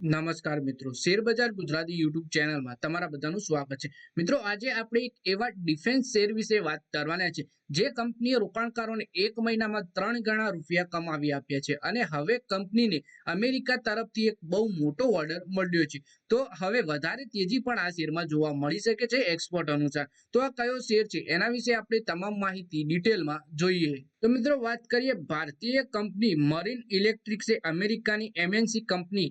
નમસ્કાર મિત્રો. શેરબજાર ગુજરાતી યુટ્યુબ ચેનલમાં તમારા બધાનું સ્વાગત છે. મિત્રો, આજે આપણે એક એવા ડિફેન્સ શેર વિશે વાત કરવાના છે, જે કંપનીએ રોકાણકારોને એક મહિનામાં ત્રણ ગણા રૂપિયા કમાવી આપ્યા છે અને હવે કંપનીને અમેરિકા તરફથી એક બહુ મોટો ઓર્ડર મળ્યો છે. તો હવે વધારે તેજી પણ આ શેરમાં જોવા મળી શકે છે એક્સપોર્ટ અનુસાર. તો આ કયો શેર છે એના વિશે આપણે તમામ માહિતી ડિટેલમાં જોઈએ. તો મિત્રો, વાત કરીએ ભારતીય કંપની મરીન ઇલેક્ટ્રિક્સે અમેરિકાની એમએનસી કંપની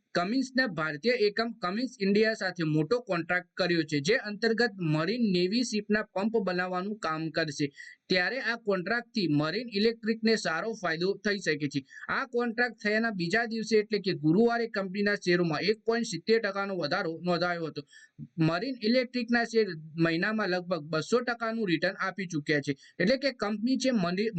કમિન્સના ભારતીય એકમ કમિન્સ ઇન્ડિયા સાથે મોટો કોન્ટ્રાક્ટ કર્યો છે, જે અંતર્ગત મરીન નેવી શિપના પંપ બનાવવાનું કામ કરશે. ત્યારે આ કોન્ટ્રાક્ટથી મરીન ઇલેક્ટ્રિકને સારો ફાયદો થઈ શકે છે. આ કોન્ટ્રાક્ટ થયાના બીજા દિવસે એટલે કે ગુરુવારે કંપનીના શેરોમાં એક પોઈન્ટ વધારો નોંધાયો હતો. મરીન ઇલેક્ટ્રિકના શેર મહિનામાં લગભગ બસો ટકાનું રિટર્ન આપી ચૂક્યા છે. એટલે કે કંપની છે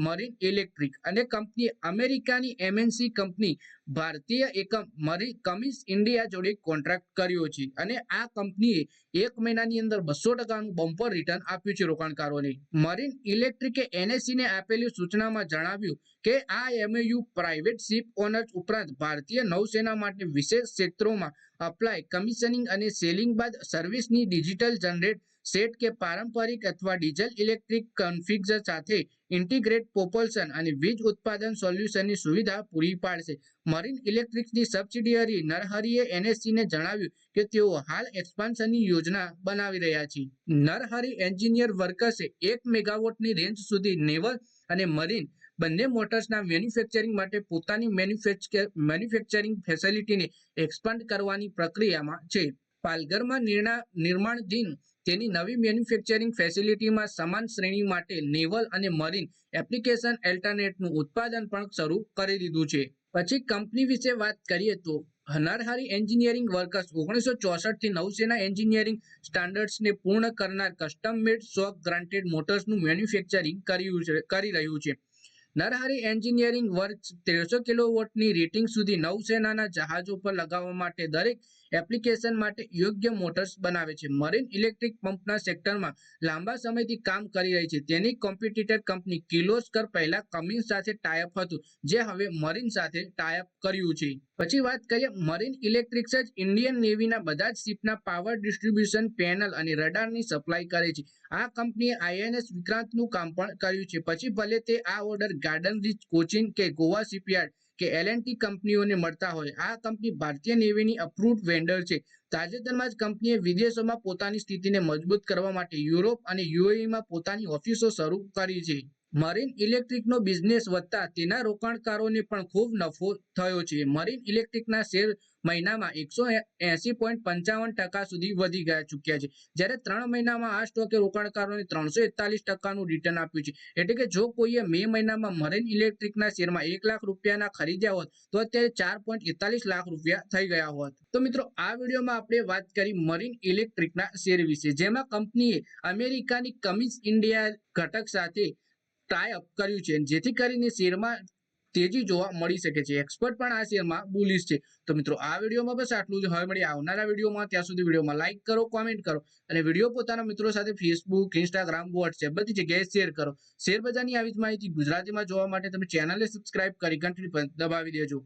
મરીન ઇલેક્ટ્રિક. અને કંપની અમેરિકાની એમએનસી કંપની ભારતીય એકમ મરી કમિન્સ ઇન્ડિયા જોડે કોન્ટ્રાક્ટ કર્યો છે. અને આ કંપનીએ એક મહિનાની અંદર બસો ટકાનું બમ્પર રિટર્ન આપ્યું છે રોકાણકારોને. મરીન ઇલેક્ટ્રિકે એનએસસીને આપેલી સૂચનામાં જણાવ્યું કે આ એમએયુ પ્રાઇવેટ શિપ ઓનર્સ ઉપરાંત ભારતીય નૌસેના માટે વિશેષ ક્ષેત્રોમાં અપ્લાય કમિશનિંગ અને સેલિંગ બાદ સર્વિસની ડિજિટલ જનરેટ સેટ કે પારંપરિક અથવા ડીઝલ ઇલેક્ટ્રિક કન્ફિગર સાથે ઇન્ટિગ્રેટ પોપલ્સન અને વીજ ઉત્પાદન સોલ્યુશનની સુવિધા પૂરી પાડશે. મરીન ઇલેક્ટ્રિક્સની સબસિડિયરી નરહરીએ એનએસસીને જણાવ્યું કે તેઓ હાલ એક્સપાન્શનની યોજના બનાવી રહ્યા છે. નરહરી એન્જિનિયર વર્કર્સે એક મેગાવોટની રેન્જ સુધી નેવલ અને મરીન બંને મોટર્સના મેન્યુફેક્ચરિંગ માટે પોતાની મેન્યુફેક્ચર મેન્યુફેક્ચરિંગ ફેસિલિટીને એક્સપાન્ડ કરવાની પ્રક્રિયામાં છે. પાલઘરમાં નિર્માણધીન તેની નવી મેન્યુફેક્ચરિંગ ફેસિલિટીમાં સમાન શ્રેણી માટે નેવલ અને મરીન એપ્લિકેશન એલ્ટરનેટનું ઉત્પાદન પણ શરૂ કરી દીધું છે. પછી કંપની વિશે વાત કરીએ તો હનારહારી એન્જિનિયરિંગ વર્કર્સ ઓગણીસો ચોસઠથી નૌસેના એન્જિનિયરિંગ સ્ટાન્ડર્ડ્સને પૂર્ણ કરનાર કસ્ટમ મેડ શોક ગ્રાન્ટેડ મોટર્સનું મેન્યુફેક્ચરિંગ કર્યું છે, કરી રહ્યું છે. નરહરી એન્જિનિયરિંગ વર્ક તેરસો કિલોવોટની રેટિંગ સુધી નૌસેનાના જહાજો પર લગાવવા માટે દરેક એપ્લિકેશન માટે યોગ્ય મોટર્સ બનાવે છે. મરીન ઇલેક્ટ્રિક પંપના સેક્ટરમાં લાંબા સમયથી કામ કરી રહી છે. તેની કોમ્પિટિટર કંપની કિલોસ્કર પહેલા કમિન્સ સાથે ટાયપ હતું, જે હવે મરીન સાથે ટાયપ કર્યું છે. પછી વાત કરીએ મરીન ઇલેક્ટ્રિક્સ જ ઇન્ડિયન નેવીના બધા જ શિપના પાવર ડિસ્ટ્રીબ્યુશન પેનલ અને રડારની સપ્લાય કરે છે. આ કંપનીએ આઈએનએસ વિક્રાંતનું કામ પણ કર્યું છે. પછી ભલે તે આ ઓર્ડર ગાર્ડન રીચ કોચિંગ કે ગોવા શિપયાર્ડ કે એલએનટી કંપનીઓને મળતા હોય. આ કંપની ભારતીય નેવીની અપ્રુવડ વેન્ડર છે. તાજેતરમાં જ કંપનીએ વિદેશોમાં પોતાની સ્થિતિને મજબૂત કરવા માટે યુરોપ અને યુએઈમાં પોતાની ઓફિસો શરૂ કરી છે. મરીન ઇલેક્ટ્રિકનો બિઝનેસ વધતા તેના રોકાણકારોને પણ ખૂબ નફો થયો છે. મરીન ઇલેક્ટ્રિકના શેર મહિનામાં એકસો એસી પોઈન્ટ પંચાવન ટકા સુધી વધી ગયા ચૂક્યા છે. જ્યારે ત્રણ મહિનામાં આ સ્ટોકે રોકાણકારોને ત્રણસો એકતાલીસ ટકાનું રિટર્ન આપ્યું છે. એટલે કે જો કોઈએ મે મહિનામાં મરીન ઇલેક્ટ્રિકના શેરમાં એક લાખ રૂપિયાના ખરીદ્યા હોત, તો અત્યારે ચાર પોઈન્ટ એકતાલીસ લાખ રૂપિયા થઈ ગયા હોત. તો મિત્રો, આ વિડીયોમાં આપણે વાત કરી મરીન ઇલેક્ટ્રિકના શેર વિશે, જેમાં કંપનીએ અમેરિકાની કમિન્સ ઇન્ડિયા ઘટક સાથે ટાઈ અપ કર્યું છે. જેથી કરીને શેરમાં તેજી જોવા મળી શકે છે. એક્સપર્ટ પણ આ શેરમાં બુલિશ છે. તો મિત્રો, આ વિડીયોમાં બસ આટલું જ. હવે મળી આવનારા વિડીયોમાં. ત્યાં સુધી વિડીયોમાં લાઇક કરો કોમેન્ટ કરો અને વીડિયો પોતાના મિત્રો સાથે ફેસબુક ઇન્સ્ટાગ્રામ વોટ્સએપ બધી જગ્યાએ શેર કરો. શેર બજારની આવી જ માહિતી ગુજરાતીમાં જોવા માટે તમે ચેનલને સબસ્ક્રાઇબ કરી, ઘંટડી દબાવી દેજો.